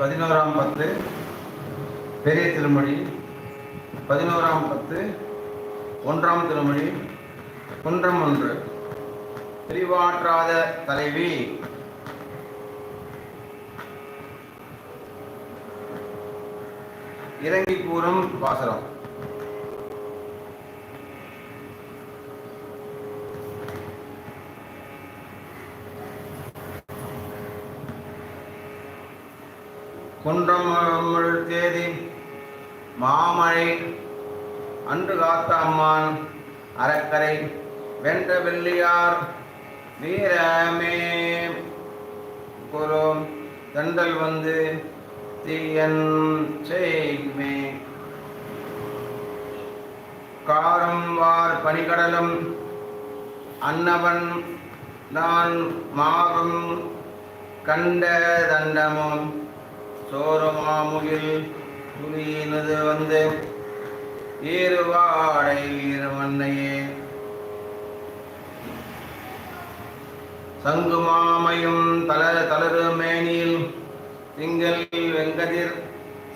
பதினோராம் பத்து பெரிய திருமொழி. பதினோராம் பத்து ஒன்றாம் திருமொழி. குன்றம் ஒன்று. பிரிவாற்றாத தலைவி. இறங்கி கூறும் பாசனம் குன்றம் தேதி மாமழை அன்று காத்த அம்மான் அறக்கரை வென்ற வெள்ளியார் வீரமே குரு தண்டல் வந்து தீயன் செய்மே காரம் வார் பனிகடலும் அன்னவன் நான் மாறும் கண்ட தண்டமும். சோரமாமுகில் புலியினது வந்து ஈருவாடை ஈரமன்னையே சங்குமாமையும் தள தளரு மேனியில் திங்கள் வெங்கதிர்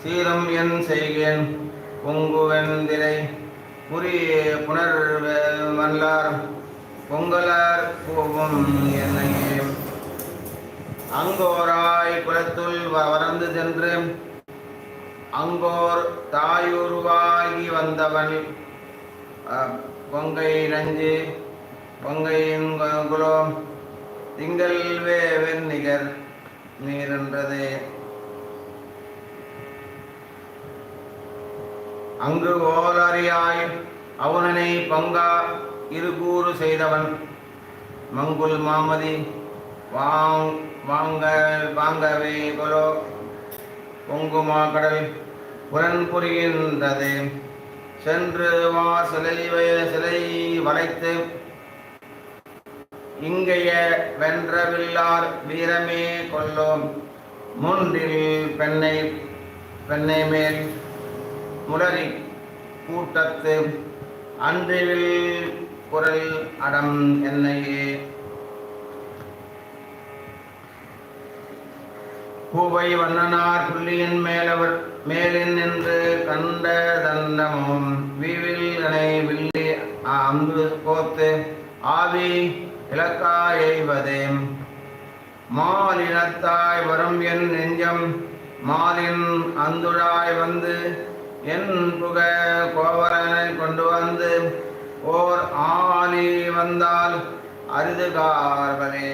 சீரம் என் செய்கேன் பொங்குவெந்திரை புரி புனர் வல்லார் பொங்கலார் போகும் என்னையே. அங்கோராய் குலத்துள் வ- சென்று அங்கோர் தாயுருவாகி வந்தவன். அஹ், பொங்கை நஞ்சு பொங்கையின் குலம் குலோம் திங்கள் வேவன் நிகர் நீரென்றது அங்கு ஓலறியாய் அவுணனை பங்கா இருகூறு செய்தவன். மங்குல் மாமதி வாங் வாங்க வாங்கவே கொலோ பொங்குமா கடல் புலன் புரிகின்றது. சென்று வா சிலை வ- சிலை வளைத்து இங்கைய வென்றவில்லார் வீரமே கொல்லோம். முன்றில் பெண்ணை பெண்ணை மேல் முளரி கூட்டத்து அன்றில் குரல் அடம் என்னையே பூவை வண்ணனார் புள்ளியின் மேலவர் மேலின் நின்று கண்ட தண்டமும் வீவில் வில்லி அங்கு கோத்து ஆவி இலக்கா எய்வதே. மாலினத்தாய் வரும் என் நெஞ்சம் மாலின் அந்துழாய் வந்து என் புக கோவரனை கொண்டு வந்து ஓர் ஆலி வந்தால் அரிதுகார்களே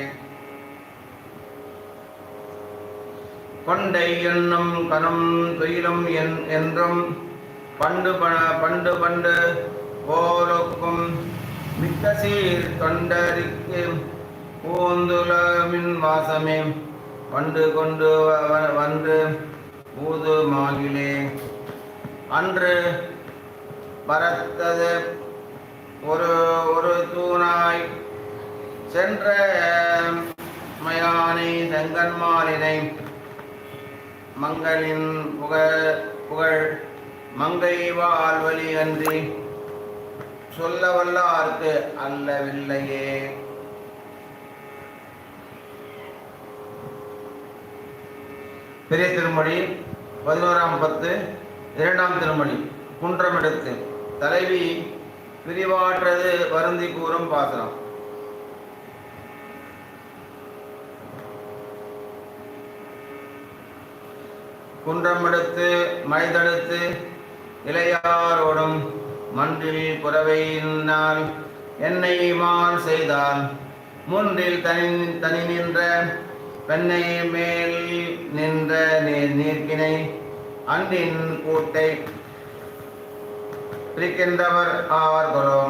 கொண்டை எண்ணம் கணம் துயிலும் என் என்றும் பண்டு பண பண்டு பண்டு போலுக்கும் மிக்க சீர் தொண்டரிக்கு பூந்துலமின் வாசமே. பண்டு கொண்டு வ- வ- வந்து ஊது மாகிலே அன்று பரத்தது ஒரு ஒரு தூணாய் சென்ற மயானை செங்கன்மாலினை மங்களின் புகழ் புகழ் மங்கை வாழ்வழி அன்றி சொல்ல வல்லார்க்கு அல்லவில்லையே. பெரிய திருமொழி பதினோராம் பத்து இரண்டாம் திருமொழி குன்றமிடத்து தலைவி பிரிவாற்றது வருந்தி கூறும் பாசனம் குன்றமெடுத்து மைதடுத்து இளையாரோடும் மன்றில் புறவையினால் என்னை மான் செய்தால் முன்றில் தனி தனி நின்ற பெண்ணை மேல் நின்ற நீர் நீர்க்கினை அன்றின் கூட்டை பிரிக்கின்றவர் ஆவார்களோ?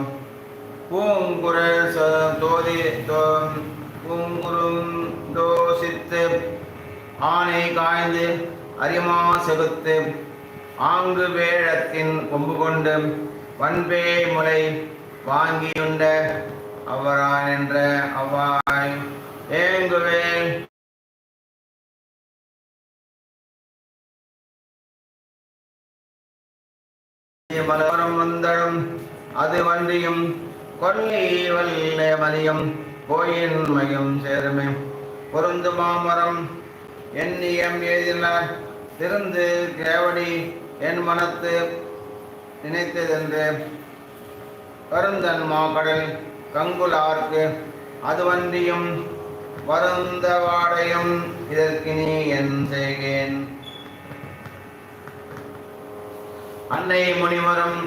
பூங்குரல் தோதி தோ- பூங்குறும் தோசித்து ஆணை காய்ந்து அரிமா செகுத்து ஆங்கு வேழத்தின் கொம்பு கொண்டு வன்பே முலை வாங்கியுண்ட அவரான் என்ற அவ்வாய். ஏங்குவே. மலரும் வந்தடும் அது வன்றியும் கொல்லி வல்ல மதியம் கோயின் மையம் சேருமே பொருந்து மாமரம் எண்ணியம் எழுதினார் திருந்து கேவடி என் மனத்து நினைத்ததென்று. வருந்தன் மாக்கடல் கங்குலார்க்கு அதுவன்றியும் வருந்த வாடையும் இதற்கு நீ என் செய்கேன். அன்னை முனிவரும்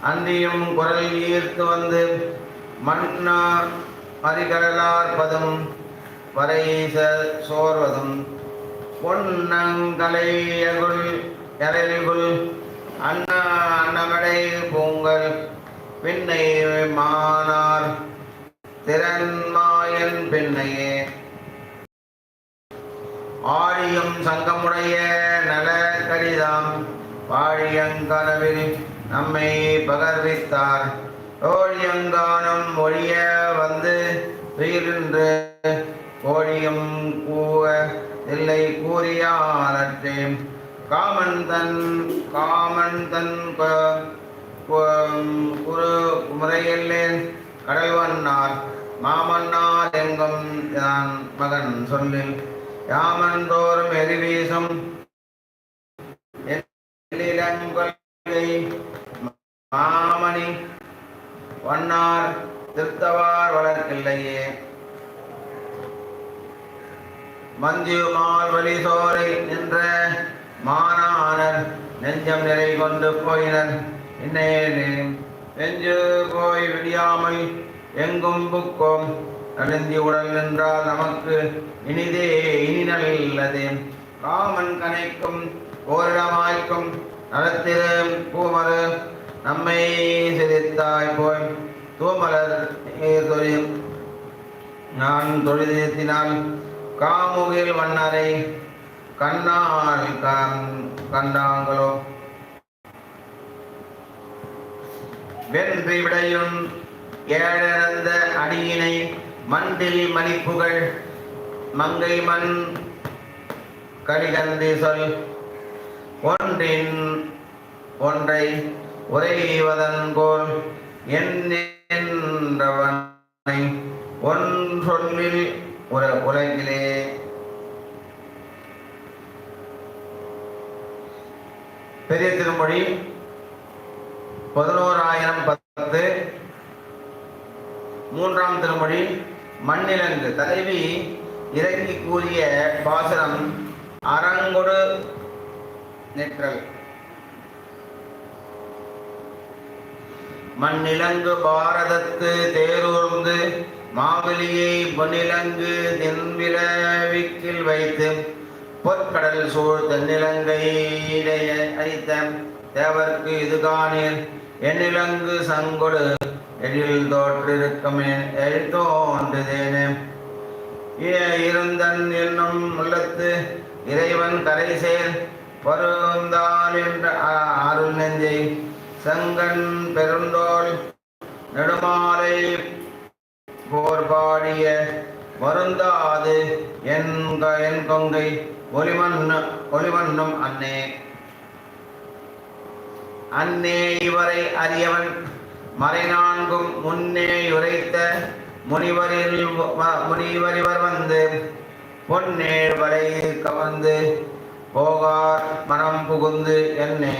அன்றியும் குரல் ஈர்த்து வந்து மன்னா அரிகடலார் வரை வரைச சோர்வதும். பொன்னங்கலையகுள் எரல்குள் அண்ணா அன்னமடை பூங்கல் பின்னை மானார் திறன்மாயன் பின்னையே. ஆழியும் சங்கமுடைய நல கடிதாம் வாழியங்கனவில் நம்மை பகர்வித்தார். ஓழியங்கானம் ஒழிய வந்து துயிலின்று கோழியும் கூவ இல்லை கூறியாலற்றே காமன் தன் காமன் தன் குரு முறையில்லேன் கடல்வண்ணார் மாமன்னார் எங்கும் நான் மகன் சொல்லில் யாமன் தோறும் எரிவீசும் மாமணி வண்ணார் திருத்தவார் வளர்க்கில்லையே. மந்தியுமால் வழி சோரை நின்ற மானானர் நெஞ்சம் நிறை கொண்டு போயினர். இன்னே நெஞ்சு போய் விடியாமல் எங்கும் புக்கோம். நலிந்தி உடல் நின்றால் நமக்கு இனிதே இனி நல்லது. காமன் கனைக்கும் ஓரிடமாய்க்கும் நலத்திரு பூமரு நம்மை சிரித்தாய் போய். தூமலர் நான் தொழில் நிறுத்தினால் காமுகில் மன்னரை கண்ணால் கண்டாங்களோ? வென்று விடையும் ஏழந்த அடியினை மண்டில் மணிப்புகள் மங்கை மண் கலிகந்தி சொல் ஒன்றின் ஒன்றை உரைவதன் கோல் என்றவனை ஒன் சொல்லில் உல உலகிலே பெரிய திருமொழி பதினோராயிரம் பத்து. மூன்றாம் திருமொழி மண்ணிலங்கு. தலைவி இறங்கி கூறிய பாசனம் அரங்கொடு நிற்றல். மண்ணிலங்கு பாரதத்து தேரூர்ந்து மாவெளியை பொன்னிலங்கு தென்விளவிக்கில் வைத்து பொற்கடல் சூழ் தென்னிலங்கையிடைய அளித்த தேவர்க்கு இது எண்ணிலங்கு சங்கொடு எழில் தோற்றிருக்கமே எழுத்தோன்றுதேனே இருந்தன் என்னும் உள்ளத்து இறைவன் கரை சேர் பருந்தான் என்ற அருள் நெஞ்சை. சங்கன் பெருந்தோல் நெடுமாலை போர்பாடிய வருந்தாது என் க- என் கொங்கை ஒளிவண்ண ஒளிவண்ணும் அன்னே அன்னே இவரை அறியவன் மறைநான்கும் முன்னே உரைத்த முனிவரில் வ- முனிவரிவர் வந்து பொன்னேழ் வரை கவர்ந்து போகார் மனம் புகுந்து என்னே.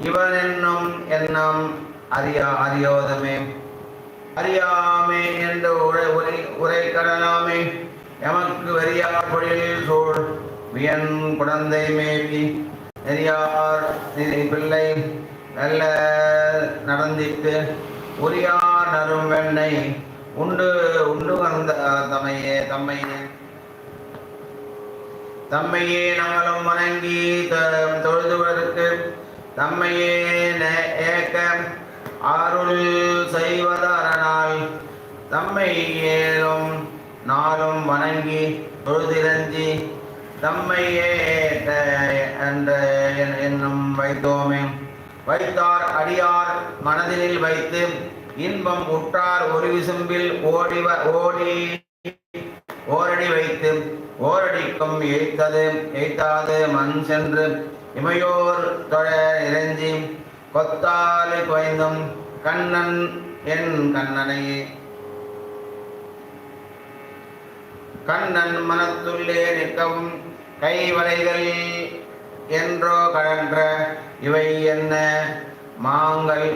இவன் என்னும் எண்ணம் அறியா அறியோதமே. அறியாமே என்று உரை உரை உரை கடலாமே. எமக்கு வெறியார் பொழில் சோழ் வியன் குழந்தை மேவி நெறியார் பிள்ளை நல்ல நடந்திட்டு உரியார் நரும் வெண்ணை உண்டு உண்டு வந்த தம்மையே தம்மையே. தம்மையே நாளும் வணங்கி த- தொழுதுவதற்கு தம்மையே நே- ஏக்க அருள் செய்வதனால் தம்மை ஏறும் நாளும் வணங்கி பொழுதிரஞ்சி தம்மையே ஏற்ற என்- என்னும் வைத்தோமே. வைத்தார் அடியார் மனதினில் வைத்து இன்பம் உற்றார் ஒரு விசும்பில் ஓடி வ- ஓடி ஓரடி வைத்து ஓரடிக்கும் எய்த்தது எய்த்தாது மண் சென்று இமையோர் தொழ இறைஞ்சி கொத்தாலி குவைந்தும் கண்ணன் என் கண்ணனையே. கண்ணன் மனத்துள்ளே நிற்கவும் கை வளைதல் என்றோ கழன்ற இவை என்ன? மாங்கள்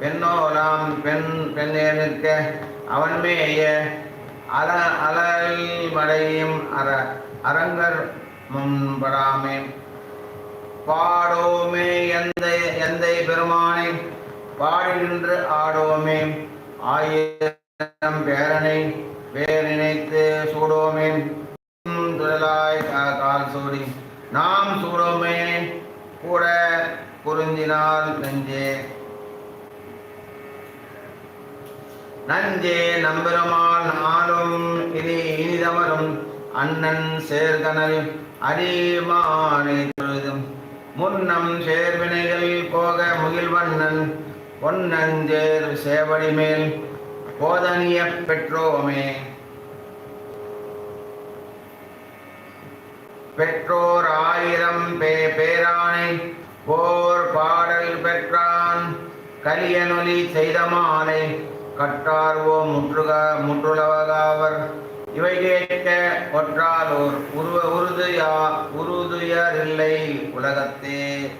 பெண்ணோலாம் பெண் பெண்ணே நிற்க அவன் மேய அல அலல் மடையும் அற அரங்கர் முன்படாமே. பாடோமே எந்த எந்தை பெருமானை பாடி நின்று ஆடோமே. ஆயிரம் பேரனை வேர் நினைத்து சூடோமே துழலாய் கால் சூடி. நாம் சூடோமே. கூட குறிஞ்சினால் நெஞ்சே. நஞ்சே நம்பெருமாள் நாளும் இனி இனிதவரும். அண்ணன் சேர்கனல் அடிமானை தொழுதும். முன்னம் சேர்வினைகள் போக முகில்வண்ணன். பொன்னஞ்சேர் சேவடி மேல் போதனிய பெற்றோமே பெற்றோர் ஆயிரம் பே பேரானை போர் பாடல் பெற்றான். கலியனொலி செய்தமானை கற்றார்வோ முற்றுக முற்றுலவகாவர். இவை கேட்க ஒற்றாலோர் உருவ உறுதுயா உறுதுயரில்லை உலகத்தே.